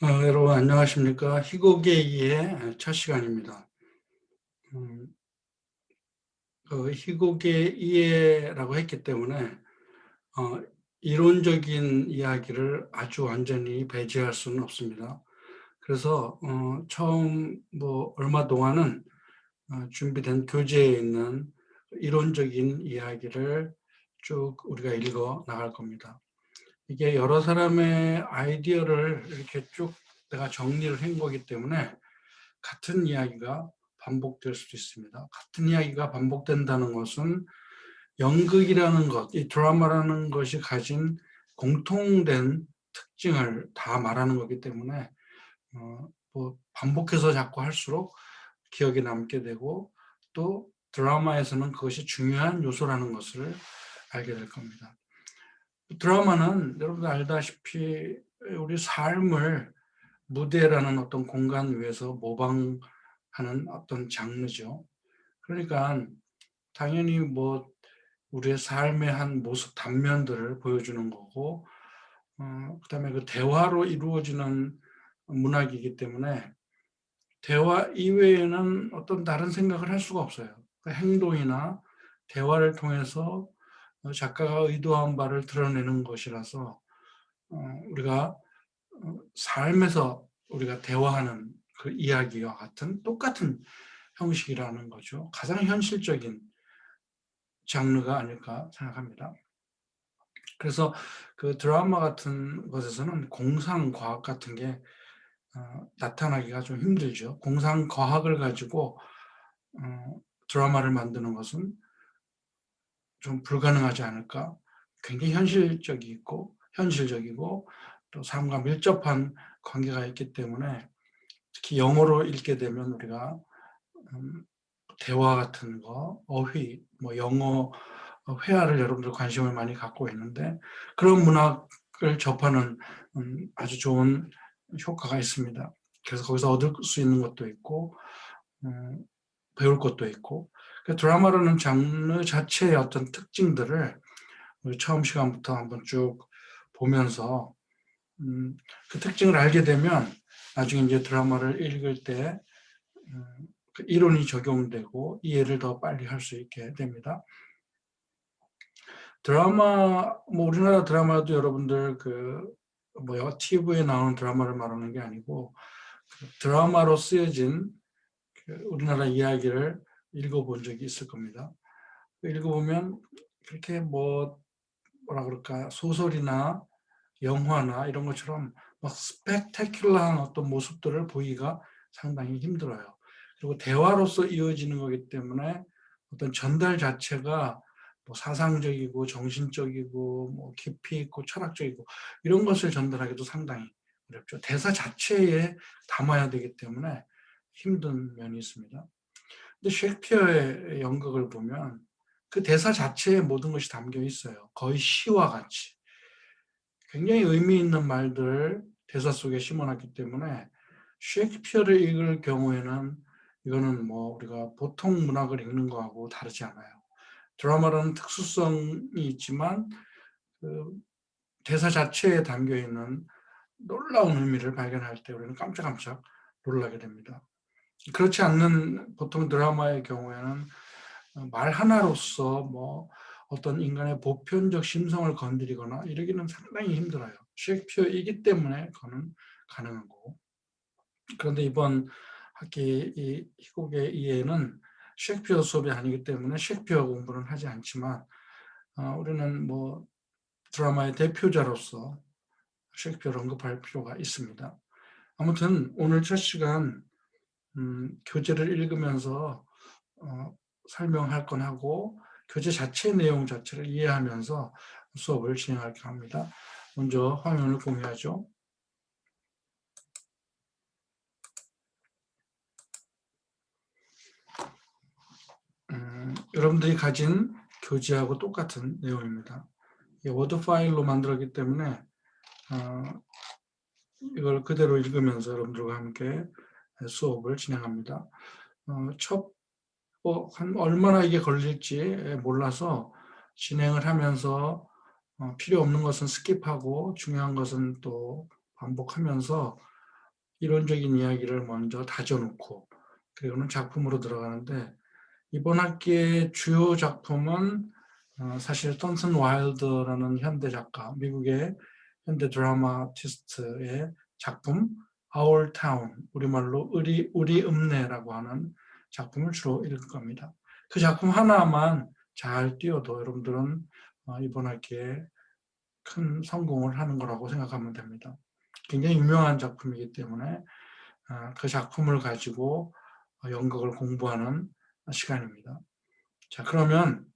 어, 여러분 안녕하십니까? 희곡의 첫 시간입니다. 음, 그 희곡의 이해라고 했기 때문에 어, 이론적인 이야기를 아주 완전히 배제할 수는 없습니다. 그래서 어, 처음 뭐 얼마 동안은 어, 준비된 교재에 있는 이론적인 이야기를 쭉 우리가 읽어 나갈 겁니다. 이게 여러 사람의 아이디어를 이렇게 쭉 내가 정리를 한 거기 때문에 같은 이야기가 반복될 수도 있습니다. 같은 이야기가 반복된다는 것은 연극이라는 것, 이 드라마라는 것이 가진 공통된 특징을 다 말하는 거기 때문에 어, 뭐 반복해서 자꾸 할수록 기억에 남게 되고 또 드라마에서는 그것이 중요한 요소라는 것을 알게 될 겁니다. 드라마는 여러분들 알다시피 우리 삶을 무대라는 어떤 공간 위에서 모방하는 어떤 장르죠. 그러니까 당연히 뭐 우리의 삶의 한 모습 단면들을 보여주는 거고, 어, 그 다음에 그 대화로 이루어지는 문학이기 때문에 대화 이외에는 어떤 다른 생각을 할 수가 없어요. 그 행동이나 대화를 통해서 어, 작가가 의도한 바를 드러내는 것이라서 어, 우리가 어, 삶에서 우리가 대화하는 그 이야기와 같은 똑같은 형식이라는 거죠. 가장 현실적인 장르가 아닐까 생각합니다. 그래서 그 드라마 같은 것에서는 공상과학 같은 게 나타나기가 좀 힘들죠. 공상과학을 가지고 드라마를 만드는 것은 좀 불가능하지 않을까. 굉장히 현실적이고 현실적이고 또 삶과 밀접한 관계가 있기 때문에 특히 영어로 읽게 되면 우리가 음, 대화 같은 거, 어휘, 뭐 영어 회화를 여러분들 관심을 많이 갖고 있는데 그런 문학을 접하는 음, 아주 좋은 효과가 있습니다. 그래서 거기서 얻을 수 있는 것도 있고 음, 배울 것도 있고 그 드라마라는 장르 자체의 어떤 특징들을 처음 시간부터 한번 쭉 보면서 음, 그 특징을 알게 되면 나중에 이제 드라마를 읽을 때 음, 그 이론이 적용되고 이해를 더 빨리 할 수 있게 됩니다. 드라마 뭐 우리나라 드라마도 여러분들 그 뭐야 TV에 나오는 드라마를 말하는 게 아니고 그 드라마로 쓰여진 그 우리나라 이야기를 읽어본 적이 있을 겁니다. 읽어보면 그렇게 뭐 뭐라 그럴까 소설이나 영화나 이런 것처럼 막 스펙타큘러한 어떤 모습들을 보기가 상당히 힘들어요. 그리고 대화로서 이어지는 거기 때문에 어떤 전달 자체가 뭐 사상적이고 정신적이고 뭐 깊이 있고 철학적이고 이런 것을 전달하기도 상당히 어렵죠. 대사 자체에 담아야 되기 때문에 힘든 면이 있습니다. 근데 셰익피어의 연극을 보면 그 대사 자체에 모든 것이 담겨 있어요. 거의 시와 같이. 굉장히 의미 있는 말들을 대사 속에 심어놨기 때문에 셰익스피어를 읽을 경우에는 이거는 뭐 우리가 보통 문학을 읽는 거하고 다르지 않아요. 드라마라는 특수성이 있지만 그 대사 자체에 담겨 있는 놀라운 의미를 발견할 때 우리는 깜짝깜짝 놀라게 됩니다. 그렇지 않는 보통 드라마의 경우에는 말 하나로서 뭐 어떤 인간의 보편적 심성을 건드리거나 이러기는 상당히 힘들어요. 셰익스피어이기 때문에 그거는 가능한 거고. 그런데 이번 학기 이 희곡의 이해는 셰익스피어 수업이 아니기 때문에 셰익스피어 공부는 하지 않지만 어, 우리는 뭐 드라마의 대표자로서 셰익스피어를 언급할 필요가 있습니다. 아무튼 오늘 첫 시간 음, 교재를 읽으면서 어, 설명할 건 하고 교재 자체 내용 자체를 이해하면서 수업을 진행할까 합니다. 먼저 화면을 공유하죠. 음, 여러분들이 가진 교재하고 똑같은 내용입니다. 워드 파일로 만들었기 때문에 어, 이걸 그대로 읽으면서 여러분들과 함께 수업을 진행합니다. 어, 첫, 어, 한 얼마나 이게 걸릴지 몰라서 진행을 하면서 어, 필요 없는 것은 스킵하고 중요한 것은 또 반복하면서 이론적인 이야기를 먼저 다져놓고 그리고는 작품으로 들어가는데 이번 학기의 주요 작품은 어, 사실 턴슨 와일드라는 현대 작가, 미국의 현대 드라마티스트의 작품 Our Town, 우리말로 우리 우리 읍내라고 하는 작품을 주로 읽을 겁니다. 그 작품 하나만 잘 띄워도 여러분들은 어, 이번 학기에 큰 성공을 하는 거라고 생각하면 됩니다. 굉장히 유명한 작품이기 때문에 어, 그 작품을 가지고 연극을 공부하는 시간입니다. 자, 그러면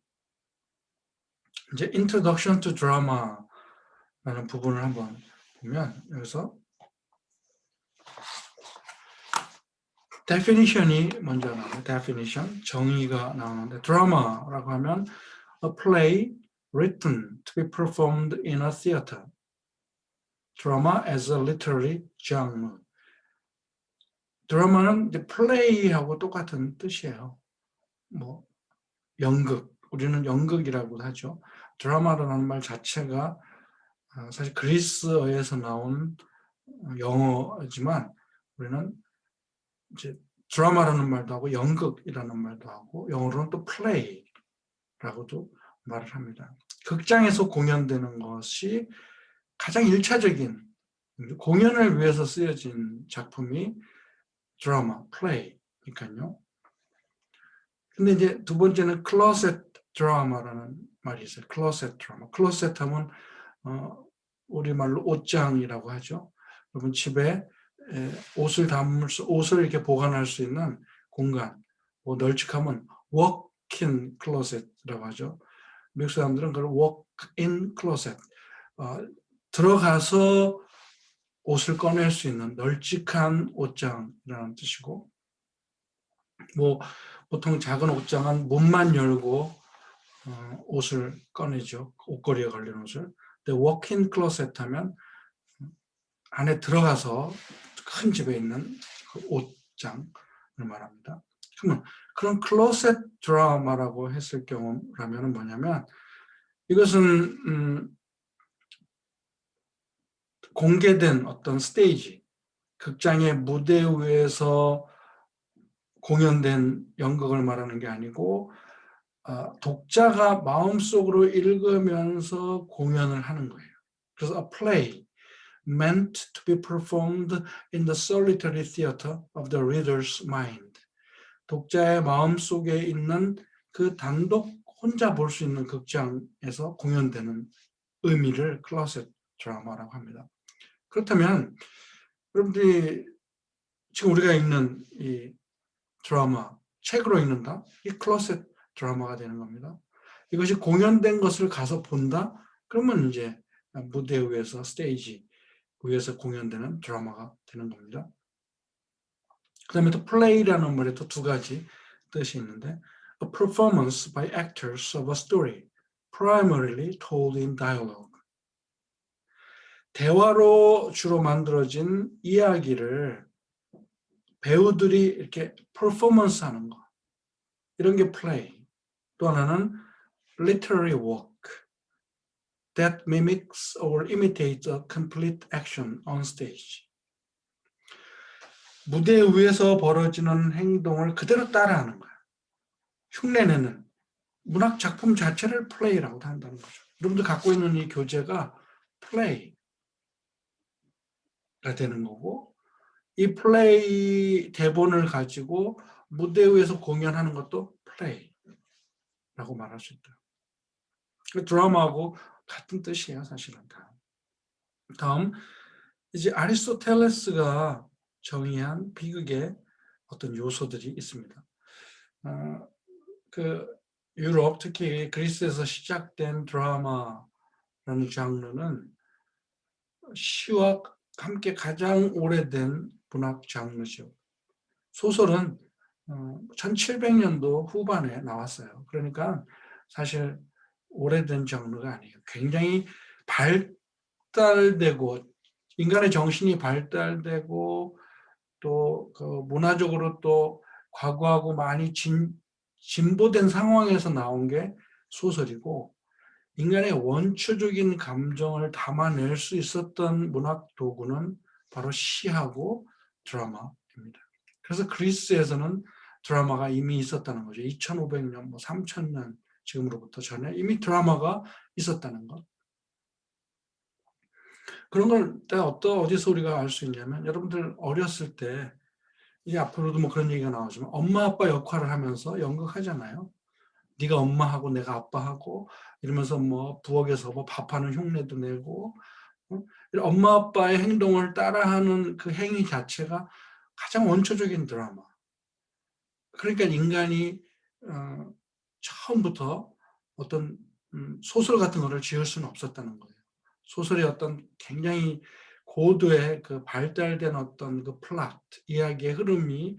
이제 Introduction to Drama라는 부분을 한번 보면 여기서 definition이 먼저 나와요. definition, 정의가 나오는데 드라마라고 하면 a play written to be performed in a theater. drama as a literary genre. 드라마는 이제 플레이하고 똑같은 뜻이에요. 뭐 연극, 우리는 연극이라고 하죠. 드라마라는 말 자체가 아, 사실 그리스어에서 나온 영어지만 우리는 이제 드라마라는 말도 하고 연극이라는 말도 하고 영어로는 또 플레이라고도 말을 합니다. 극장에서 공연되는 것이 가장 일차적인 공연을 위해서 쓰여진 작품이 드라마, 플레이니까요. 근데 이제 두 번째는 클로셋 드라마라는 말이 있어요. 클로셋 드라마. 클로셋 하면 어, 우리말로 옷장이라고 하죠. 여러분 집에 옷을 담을 수, 옷을 이렇게 보관할 수 있는 공간. 뭐 널찍하면 워크인 클로셋이라고 하죠. 미국 사람들은 그걸 워크인 클로셋. 어, 들어가서 옷을 꺼낼 수 있는 널찍한 옷장이라는 뜻이고 뭐 보통 작은 옷장은 문만 열고 어, 옷을 꺼내죠. 옷걸이에 걸린 옷을. 근데 워킹 클로셋 하면 안에 들어가서 큰 집에 있는 그 옷장을 말합니다. 그러면 그런 클로셋 드라마라고 했을 경우라면 뭐냐면 이것은 음, 공개된 어떤 스테이지, 극장의 무대 위에서 공연된 연극을 말하는 게 아니고 어, 독자가 마음속으로 읽으면서 공연을 하는 거예요. 그래서 a play meant to be performed in the solitary theater of the reader's mind. 독자의 마음 속에 있는 그 단독 혼자 볼 수 있는 극장에서 공연되는 의미를 클라셋 드라마라고 합니다. 그렇다면 여러분들이 지금 우리가 읽는 이 드라마, 책으로 읽는다? 이 클로셋 드라마가 되는 겁니다. 이것이 공연된 것을 가서 본다? 그러면 이제 무대 위에서 스테이지 위에서 공연되는 드라마가 되는 겁니다. 그 다음에 또 play라는 말에 또 두 가지 뜻이 있는데 a performance by actors of a story primarily told in dialogue 대화로 주로 만들어진 이야기를 배우들이 이렇게 퍼포먼스 하는 거. 이런 게 플레이. 또 하나는 literary work that mimics or imitates a complete action on stage. 무대 위에서 벌어지는 행동을 그대로 따라하는 거야. 흉내내는 문학 작품 자체를 플레이라고 한다는 거죠. 여러분들 갖고 있는 이 교재가 플레이. 가 되는 거고 이 플레이 대본을 가지고 무대 위에서 공연하는 것도 플레이라고 말할 수 있다. 그 드라마하고 같은 뜻이에요, 사실은 다. 다음 이제 아리스토텔레스가 정의한 비극의 어떤 요소들이 있습니다. 어, 그 유럽 특히 그리스에서 시작된 드라마라는 장르는 시와 함께 가장 오래된 문학 장르죠. 소설은 1700년도 어, 후반에 나왔어요. 그러니까 사실 오래된 장르가 아니에요. 굉장히 발달되고 인간의 정신이 발달되고 또 그 문화적으로 또 과거하고 많이 진, 진보된 상황에서 나온 게 소설이고 인간의 원초적인 감정을 담아낼 수 있었던 문학 도구는 바로 시하고 드라마입니다. 그래서 그리스에서는 드라마가 이미 있었다는 거죠. 2500년, 뭐 3000년 지금으로부터 전에 이미 드라마가 있었다는 것. 그런 걸 어떤 어디서 우리가 알 수 있냐면 여러분들 어렸을 때 이제 앞으로도 뭐 그런 얘기가 나오지만 엄마 아빠 역할을 하면서 연극하잖아요. 네가 엄마하고 내가 아빠하고 이러면서 뭐 부엌에서 뭐 밥하는 흉내도 내고 어? 엄마 아빠의 행동을 따라하는 그 행위 자체가 가장 원초적인 드라마. 그러니까 인간이 어, 처음부터 어떤 음, 소설 같은 거를 지을 수는 없었다는 거예요. 소설의 어떤 굉장히 고도의 그 발달된 어떤 그 플랫 이야기의 흐름이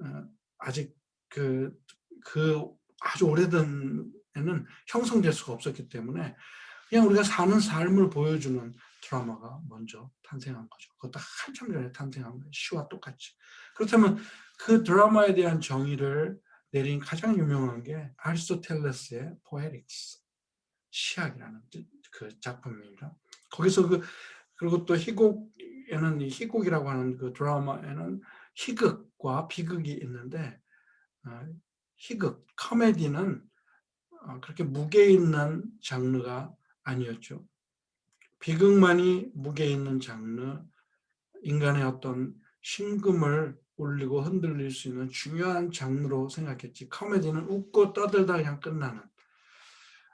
어, 아직 그, 그 아주 오래전에는 형성될 수가 없었기 때문에 그냥 우리가 사는 삶을 보여주는 드라마가 먼저 탄생한 거죠. 그것도 한참 전에 탄생한 거예요. 시와 똑같이. 그렇다면 그 드라마에 대한 정의를 내린 가장 유명한 게 아리스토텔레스의 포에릭스 시학이라는 그 작품입니다. 거기서 그 그리고 또 희곡에는 이 희곡이라고 하는 그 드라마에는 희극과 비극이 있는데 어, 희극 코미디는 어, 그렇게 무게 있는 장르가 아니었죠. 비극만이 무게 있는 장르, 인간의 어떤 심금을 울리고 흔들릴 수 있는 중요한 장르로 생각했지. 코미디는 웃고 떠들다 그냥 끝나는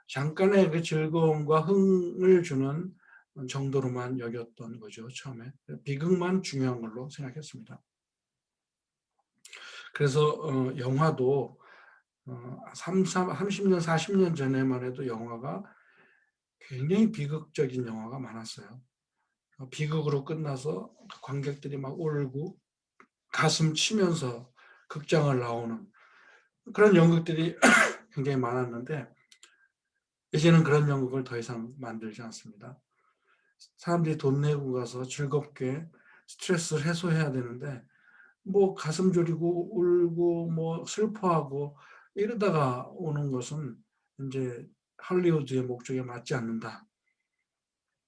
잠깐의 그 즐거움과 흥을 주는 정도로만 여겼던 거죠, 처음에. 비극만 중요한 걸로 생각했습니다. 그래서 어, 영화도 어, 30, 30년, 40년 전에만 해도 영화가 굉장히 비극적인 영화가 많았어요. 어, 비극으로 끝나서 관객들이 막 울고 가슴 치면서 극장을 나오는 그런 연극들이 굉장히 많았는데 이제는 그런 연극을 더 이상 만들지 않습니다. 사람들이 돈 내고 가서 즐겁게 스트레스를 해소해야 되는데 뭐 가슴 졸이고 울고 뭐 슬퍼하고 이러다가 오는 것은 이제 할리우드의 목적에 맞지 않는다.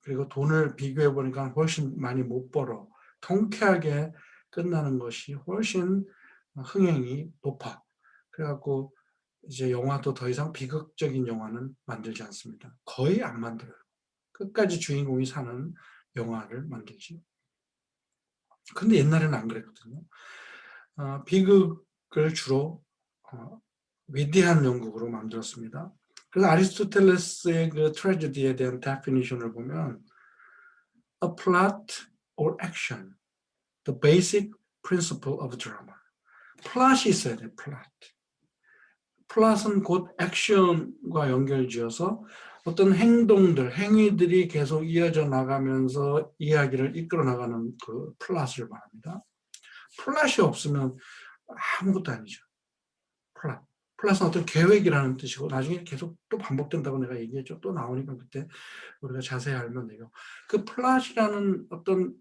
그리고 돈을 비교해 보니까 훨씬 많이 못 벌어. 통쾌하게 끝나는 것이 훨씬 흥행이 높아. 그래갖고 이제 영화도 더 이상 비극적인 영화는 만들지 않습니다. 거의 안 만들어요. 끝까지 주인공이 사는 영화를 만들지. 근데 옛날에는 안 그랬거든요. 어, 비극을 주로 어, 위대한 연극으로 만들었습니다. 그래서 아리스토텔레스의 그 트레저디에 대한 데피니션을 보면 a plot or action, the basic principle of drama. 플롯이 있어야 돼, 플롯. 플롯은 곧 액션과 연결지어서 어떤 행동들, 행위들이 계속 이어져 나가면서 이야기를 이끌어 나가는 그 플롯을 말합니다. 플롯이 없으면 아무것도 아니죠. 플롯. 플러스 어떤 계획이라는 뜻이고 나중에 계속 또 반복된다고 내가 얘기했죠. 또 나오니까 그때 우리가 자세히 알면 돼요. 그 플롯이라는 어떤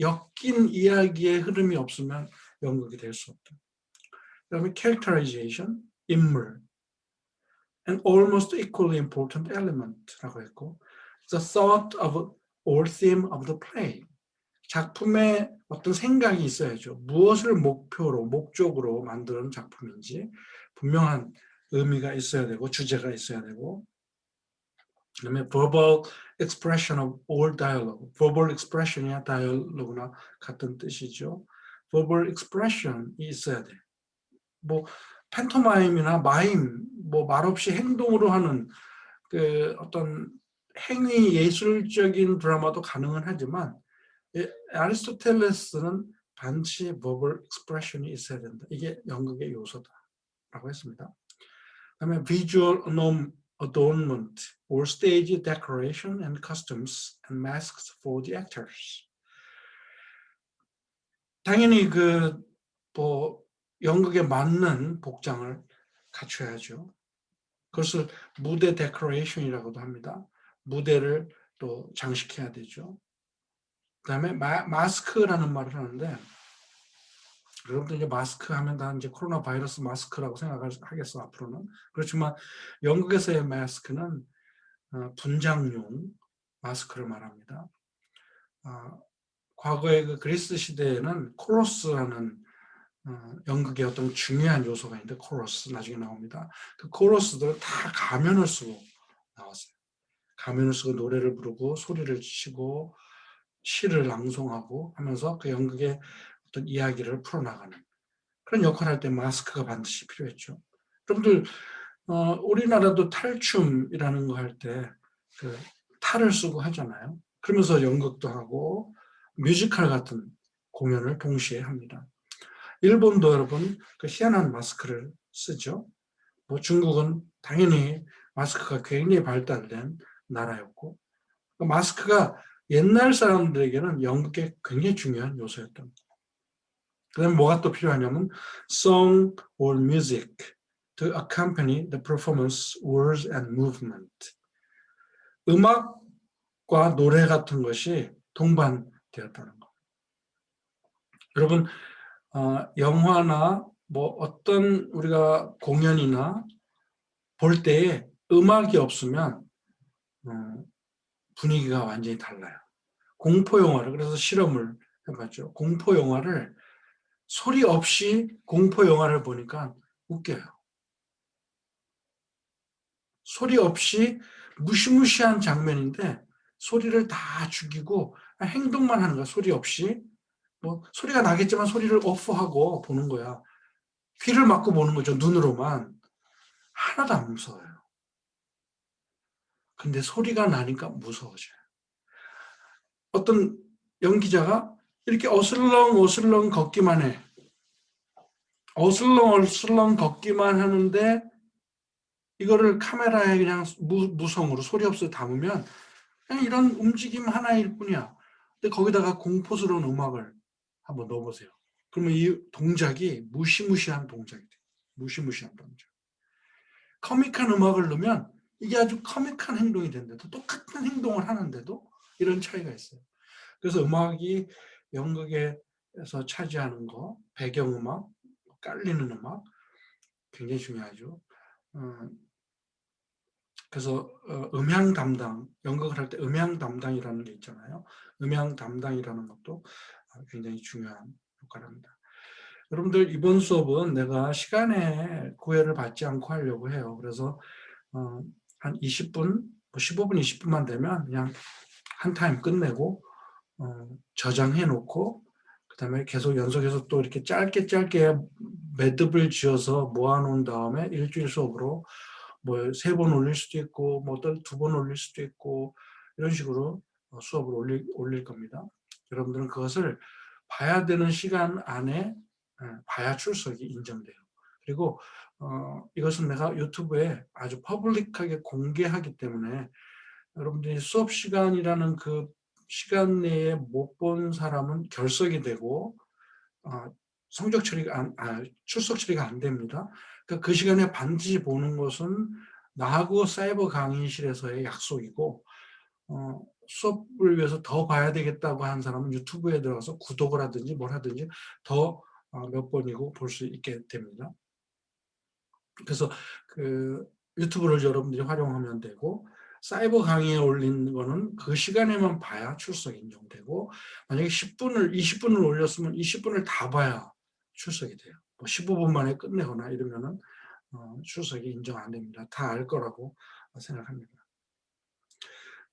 엮인 이야기의 흐름이 없으면 연극이 될 수 없다. 그 다음에 characterization, 인물, an almost equally important element라고 했고 the thought of or theme of the play 작품에 어떤 생각이 있어야죠. 무엇을 목표로, 목적으로 만드는 작품인지 분명한 의미가 있어야 되고 주제가 있어야 되고 그다음에 verbal expression of all dialogue. verbal expression이야 dialogue나 같은 뜻이죠. verbal expression이 있어야 돼. 뭐 팬토마임이나 마임, 뭐 말없이 행동으로 하는 그 어떤 행위 예술적인 드라마도 가능은 하지만 아리스토텔레스는 반드시 verbal expression이 있어야 된다. 이게 연극의 요소다라고 했습니다. 그다음에 visual adornment or stage decoration and costumes and masks for the actors. 당연히 그 뭐 연극에 맞는 복장을 갖춰야죠. 그것을 무대 데코레이션이라고도 합니다. 무대를 또 장식해야 되죠. 그 다음에 마스크라는 말을 하는데 여러분들 이제 마스크 하면 다 이제 코로나 바이러스 마스크라고 생각하겠어 앞으로는 그렇지만 영국에서의 마스크는 어, 분장용 마스크를 말합니다. 어, 과거의 그 그리스 시대에는 코러스라는 어, 연극의 어떤 중요한 요소가 있는데 코러스 나중에 나옵니다. 그 코러스들 다 가면을 쓰고 나왔어요. 가면을 쓰고 노래를 부르고 소리를 치고 시를 낭송하고 하면서 그 연극의 어떤 이야기를 풀어나가는 그런 역할을 할 때 마스크가 반드시 필요했죠. 여러분들 어, 우리나라도 탈춤이라는 거 할 때 그 탈을 쓰고 하잖아요. 그러면서 연극도 하고 뮤지컬 같은 공연을 동시에 합니다. 일본도 여러분 그 희한한 마스크를 쓰죠. 뭐 중국은 당연히 마스크가 굉장히 발달된 나라였고 그 마스크가 옛날 사람들에게는 연극의 굉장히 중요한 요소였던 그 다음에 뭐가 또 필요하냐면 song or music to accompany the performance, words and movement. 음악과 노래 같은 것이 동반되었다는 거. 여러분, 어, 영화나 뭐 어떤 우리가 공연이나 볼 때에 음악이 없으면 어, 분위기가 완전히 달라요. 공포 영화를 그래서 실험을 해봤죠. 공포 영화를 소리 없이 공포 영화를 보니까 웃겨요. 소리 없이 무시무시한 장면인데 소리를 다 죽이고 행동만 하는 거야. 소리 없이. 뭐 소리가 나겠지만 소리를 오프하고 보는 거야. 귀를 막고 보는 거죠. 눈으로만. 하나도 안 무서워요. 근데 소리가 나니까 무서워져요. 어떤 연기자가 이렇게 어슬렁 어슬렁 걷기만 해. 어슬렁 어슬렁 걷기만 하는데 이거를 카메라에 그냥 무, 무성으로 소리 없이 담으면 그냥 이런 움직임 하나일 뿐이야. 근데 거기다가 공포스러운 음악을 한번 넣어보세요. 그러면 이 동작이 무시무시한 동작이 돼. 무시무시한 동작. 커믹한 음악을 넣으면 이게 아주 커믹한 행동이 된데도 똑같은 행동을 하는데도 이런 차이가 있어요. 그래서 음악이 연극에서 차지하는 거, 배경음악, 깔리는 음악 굉장히 중요하죠. 어, 그래서 어, 음향 담당, 연극을 할 때 음향 담당이라는 게 있잖아요. 음향 담당이라는 것도 어, 굉장히 중요한 합니다. 여러분들 이번 수업은 내가 시간에 구애를 받지 않고 하려고 해요. 그래서 어, 한 20분, 15분, 뭐 20분만 되면 그냥 한 타임 끝내고 어, 저장해 놓고 그 다음에 계속 연속해서 또 이렇게 짧게 짧게 매듭을 지어서 모아 놓은 다음에 일주일 수업으로 뭐 세 번 올릴 수도 있고 뭐두번 올릴 수도 있고 이런 식으로 어, 수업을 올릴, 올릴 겁니다. 여러분들은 그것을 봐야 되는 시간 안에 예, 봐야 출석이 인정돼요. 그리고 어, 이것은 내가 유튜브에 아주 퍼블릭하게 공개하기 때문에 여러분들이 수업 시간이라는 그 시간 내에 못 본 사람은 결석이 되고 어, 성적 처리가 안, 아, 출석 처리가 안 됩니다. 그러니까 그 시간에 반드시 보는 것은 나하고 사이버 강의실에서의 약속이고 어, 수업을 위해서 더 봐야 되겠다고 하는 사람은 유튜브에 들어가서 구독을 하든지 뭘 하든지 더몇 어, 번이고 볼 수 있게 됩니다. 그래서 그 유튜브를 여러분들이 활용하면 되고 사이버 강의에 올린 거는 그 시간에만 봐야 출석 인정되고 만약에 10분을 20분을 올렸으면 20분을 다 봐야 출석이 돼요. 뭐 15분 만에 끝내거나 이러면은 어, 출석이 인정 안 됩니다. 다 알 거라고 생각합니다.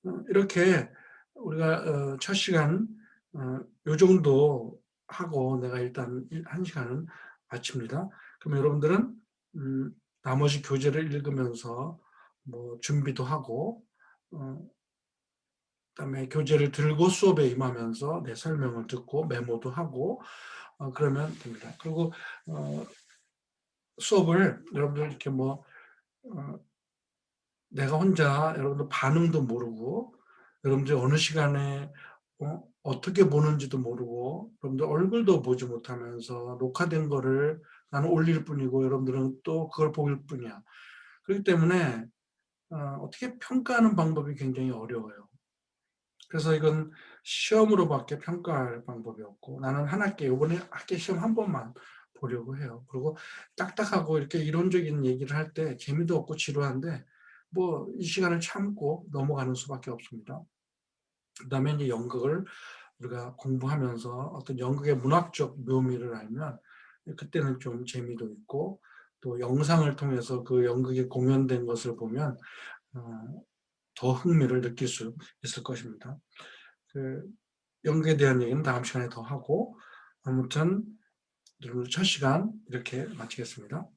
어, 이렇게 우리가 어, 첫 시간 어, 요 정도 하고 내가 일단 한 시간은 마칩니다. 그럼 여러분들은 음, 나머지 교재를 읽으면서 뭐 준비도 하고 어, 그다음에 교재를 들고 수업에 임하면서 내 설명을 듣고 메모도 하고 어, 그러면 됩니다. 그리고 어, 수업을 여러분들 이렇게 뭐 어, 내가 혼자 여러분들 반응도 모르고 여러분들 어느 시간에 어, 어떻게 보는지도 모르고 여러분들 얼굴도 보지 못하면서 녹화된 거를 나는 올릴 뿐이고 여러분들은 또 그걸 보일 뿐이야. 그렇기 때문에 어, 떻게 평가하는 방법이 굉장히 어려워요. 그래서 이건 시험으로밖에 평가할 방법이 없고 나는 한 학기 이번에 학기 시험 한 번만 보려고 해요. 그리고 딱딱하고 이렇게 이론적인 얘기를 할 때 재미도 없고 지루한데 뭐 이 시간을 참고 넘어가는 수밖에 없습니다. 그 다음에 이제 연극을 우리가 공부하면서 어떤 연극의 문학적 묘미를 알면 그때는 좀 재미도 있고 또 영상을 통해서 그 연극이 공연된 것을 보면 어, 더 흥미를 느낄 수 있을 것입니다. 그 연극에 대한 얘기는 다음 시간에 더 하고 아무튼 첫 시간 이렇게 마치겠습니다.